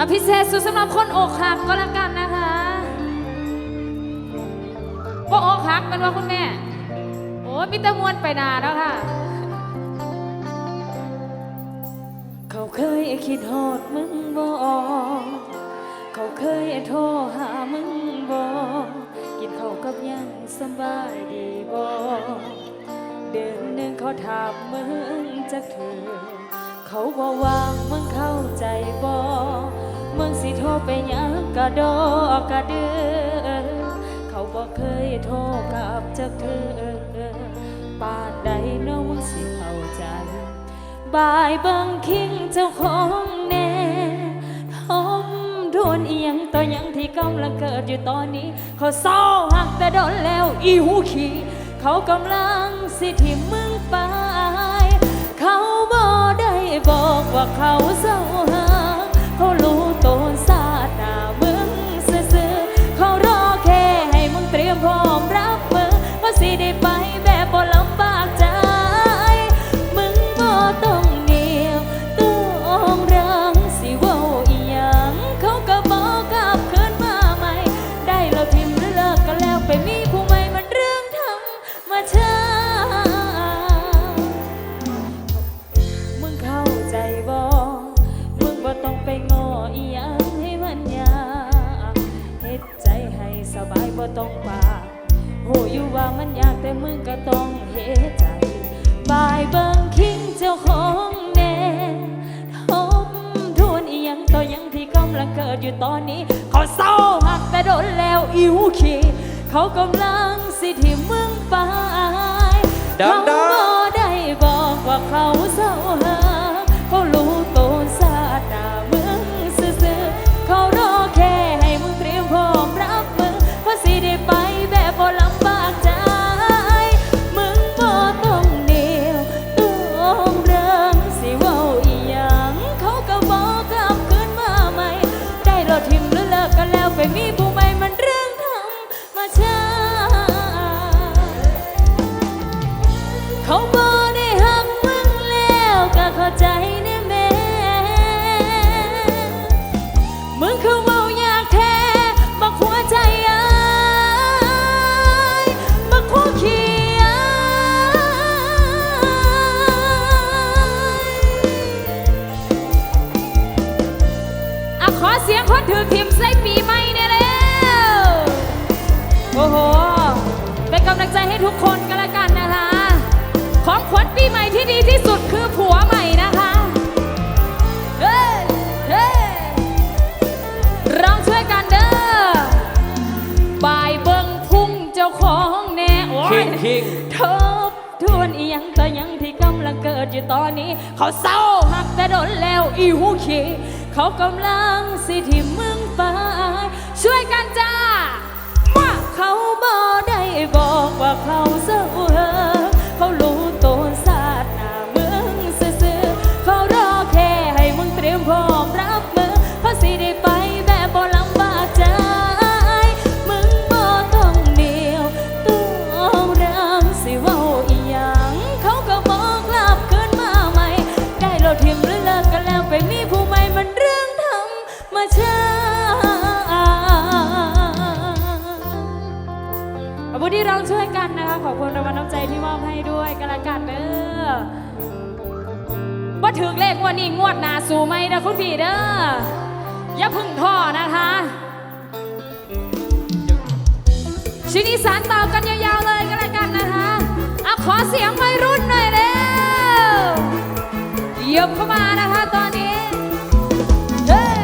อะพิเศษสุดสำหรับคนอกหักก็แล้วกันนะคะก็อกหักเป็นว่าคุณแม่ โอ้มิตรมวนไปนานแล้วค่ะ เขาเคยคิดฮอดมึงบ่เขาเคยโทรหามึงบ่กินข้าวกับยังสบายดีบ่เดือนหนึ่งเขาถามมึงจักเถือเขาบอกว่ามึงเข้าใจบ่ มึงสิโทรไปยังกะดอกกะเดือ เขาบอกเคยโทรกลับจักเถือป่านใดน้องมึงสิเข้าใจบายเบิ่งคิงเจ้าของแน่ทมโดนเอียงต่อยังที่กำลังเกิดอยู่ตอนนี้ เขาเศร้าหักแต่โดนแล้วอีหูขี้เขากำลังสิที่มึงไป เขาบอกได้บอกว่าเขาเศร้าหัก เขารู้ตัวซา แต่มึงก็ต้องเฮใจบายเบิ่งคิงเจ้าของแน่ทบทวนอีหยังต่อยังที่กำลังเกิดอยู่ตอนนี้ เขาเศร้าหักแต่โดนแล้วอิวขี้เขากำลังสิที่มึงไปเขาบ่ได้บอกว่าเขาเศร้าหัก สียงคนถือพิมพ์ใส่ปีใหม่เนี่ยแล้วโอ้โห เป็นกำลังใจให้ทุกคนกันละกันนะคะ ของขวัญปีใหม่ที่ดีที่สุดคือผัวใหม่นะคะ เฮ้ยเฮ้ยร้องช่วยกันเด้อบายเบิงพุ่งเจ้าของแน่โอ้คิยงคิงทบทวนอีหยังต่อยังที่กำลังเกิดอยู่ตอนนี้ เขาเศร้าหักแต่โดนแล้วอีหูขี้เขากำลัง สิที่มึงไปช่วยกันจ้ามาเขาบอกได้บอกว่าเขาเศร้ อบคุณรางวัลน้ำใจที่มอบให้ด้วยกันละกันเด้อว่าถึงเลขวันนี้งวดหนาสู่ไหมนะคุณพี่เด้ออย่าพึ่งท่อนะคะชินีสารต่อกันยาวๆเลยก็แล้วกันนะคะเอาขอเสียงวัยรุ่นหน่อยเร็วเหยียบเข้ามานะคะตอนนี้เฮ้ย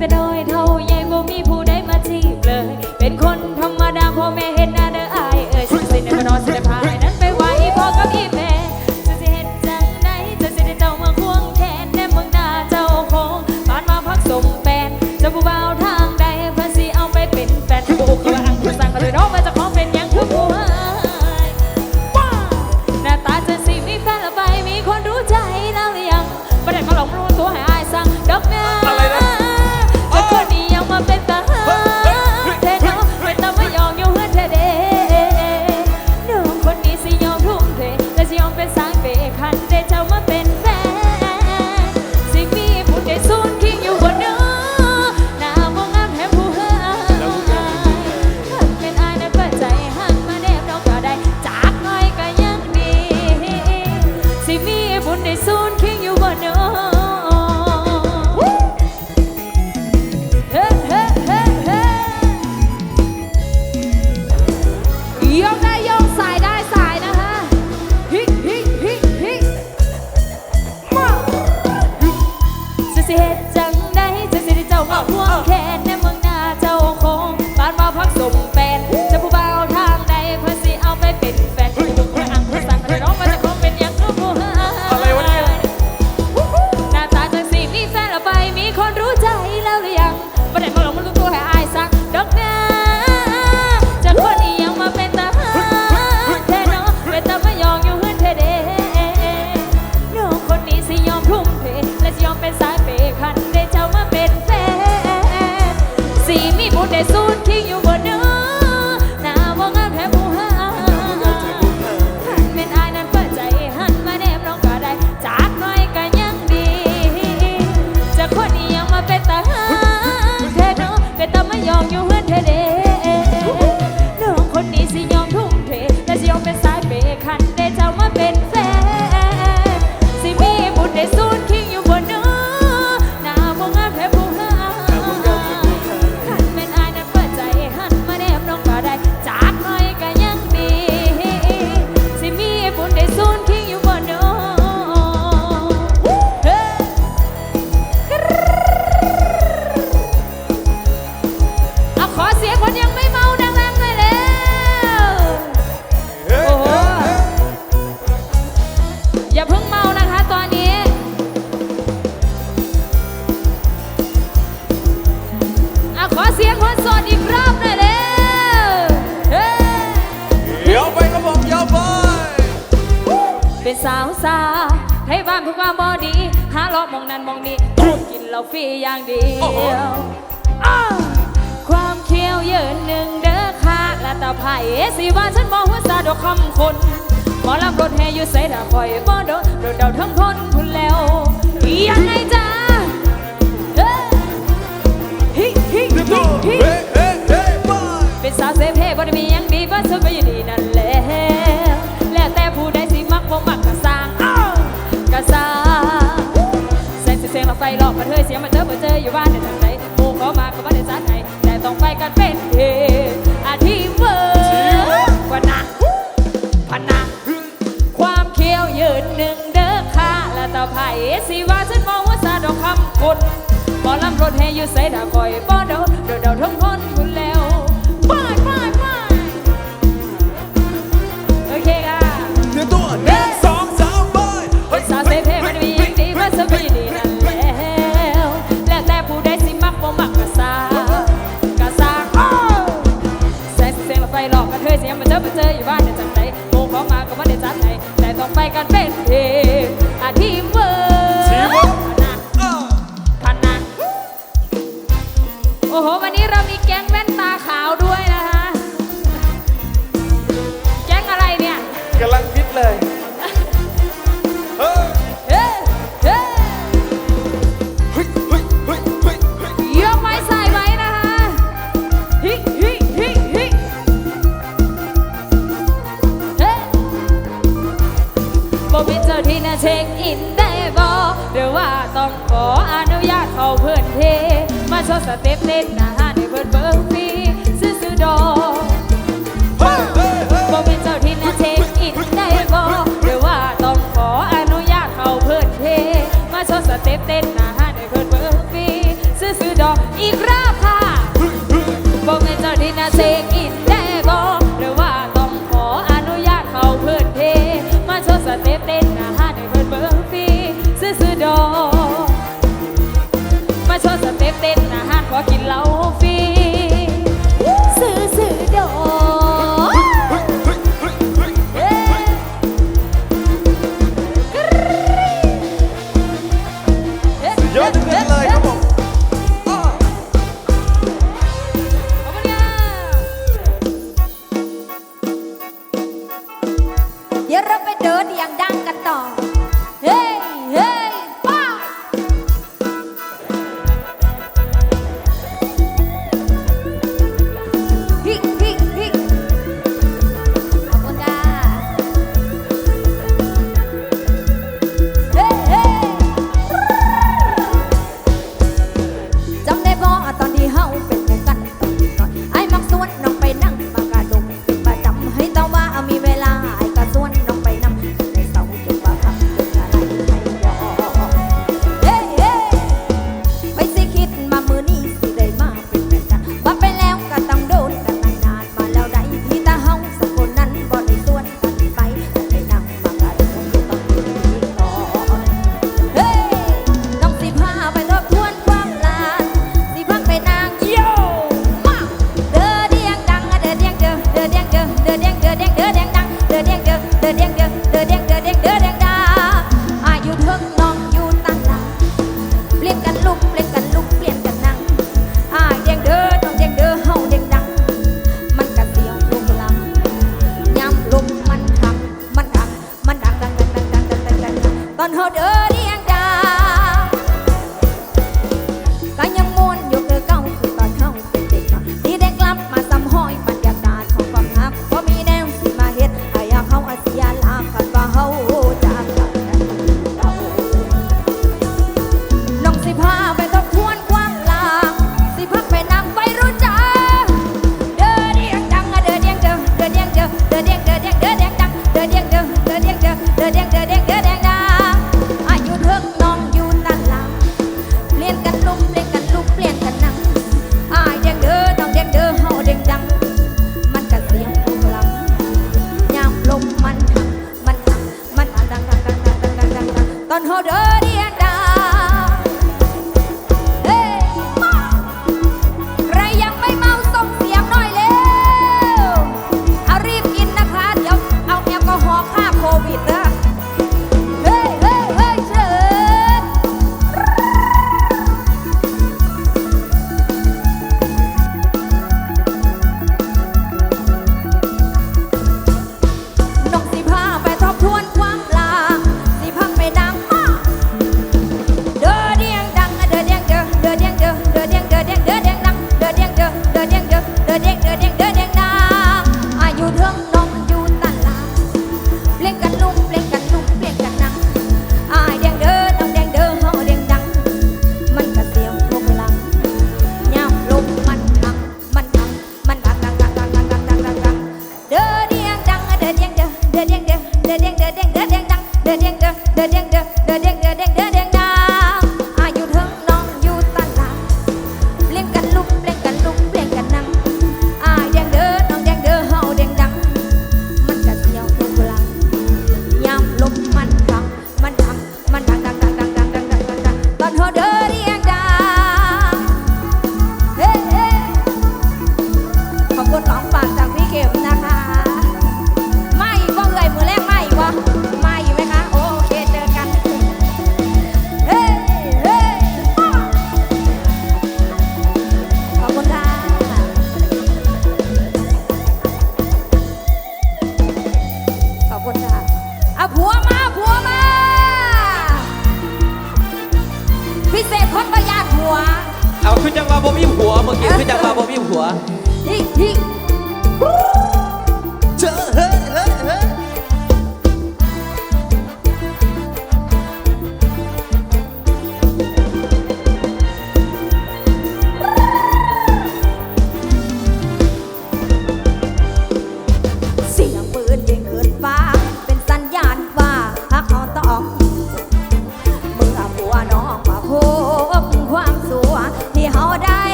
like they ขอเสียงคนโสดอีกรอบหน่อเร็เฮ้เไปกระบอกยาวไปเป็นสาวสาวให้บ้านทุกความบอดี หาลอกมองนั้นมองนี้กินเหล้าฟรีอย่างเดียวความเคี้ยวเยินหนึ่งเด้อค่ะและตาไผ่สีบ้านฉันมองหัวซาดอกคำคนหมอลำรถแห่ยู่ใส่ดาคอยบ่โดนโดนเดาทั้งคนคุณแล้วยังไงจ้า ฮิฮิฮิเป็นสาวเซเพ่บ่ได้มียังดีว่าฉันก็อยู่ดีนั่นแหละแล้วแต่ผู้ใดสิมักบ่มักกะสร้างกะสร้างใส่เสียงเราไฟหลอกมาเธอเสียงมาเจอมาเจออยู่บ้านเดินทางไหนหมู่เขามาก็บ่ได้จัดให้แต่ต้องไปกันเป็นเฮอาทิเมื่อกว่านะพนะความเขียวยืนหนึ่งเด้อค่ะและต่อไผ่สิว่าฉันมองว่าสาดอกคำคน บ่ลำรถให้ยู่ใส่ดาคอยบ่เดาเดาเดาทั้งคน เช็คอินได้บอหรือว่าต้องขออนุญาตเขาเพื่อนเท มาโชว์สเต็ปเล่นหน้าะในเพื่อนเบิร์ฟรีซื้อซื้อดอกบ่เป็นเจ้าที่นะเช็คอินได้บ่หรือว่าต้องขออนุญาตเขาเพื่อนเท มาโชว์สเต็ปเต้นนะฮะในเพื่อนเบิร์ฟรีซื้อซื้อดอกอีกรอบ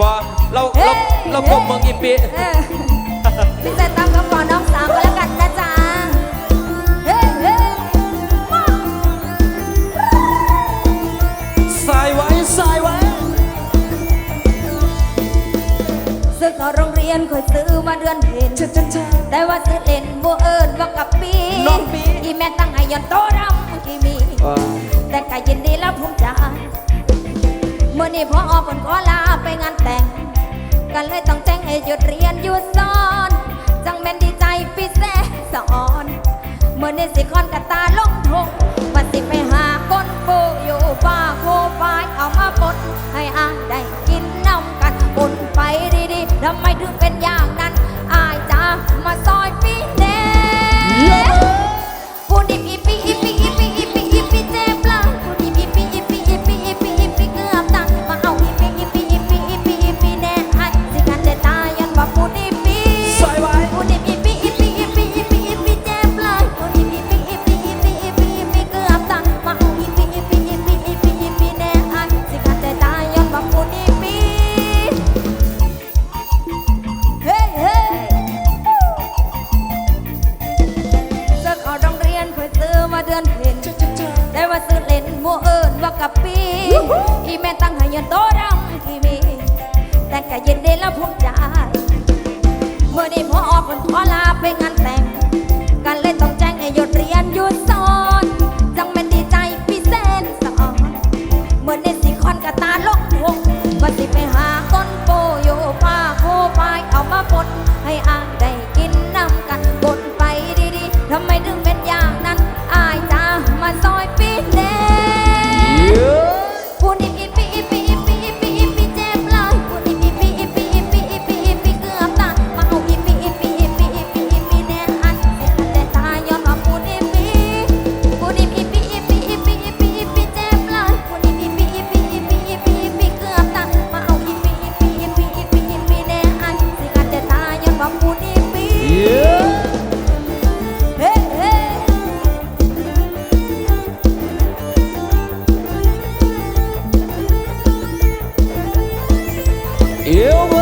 บอเราเราเราพบเมืองอีปีเออพี่เซนตั้งกรบก่อน้องสาวก็แล้วกันนะจ๊ะเฮ้สายไว้สายไว้ซื้อขอโรงเรียนคอยซื้อมาเดือนเพ็ญชะชแต่ว่าซื้อเล่นบัวเอิญว่ากับปีที่แม่ตั้งให้ย้อนโตรำกี่มี แต่กายินดีและภูมจ้า มื่อนี้พออออผนขอลาไปงานแต่ง กันเลยต้องแจ้งให้หยุดเรียนหยุดสอน จังแม่นดีใจพิเศษสอนเมื่อนี้สิคอนกับตาลงทงวันสิไปหาคนปูอยู่ฟ้าโคฟายเอามาปนให้อายได้กินน้ำกันอุ่นไปดีๆทำไมถึงเป็นอย่างนั้นอายจ้ามาซอยปี Eu vou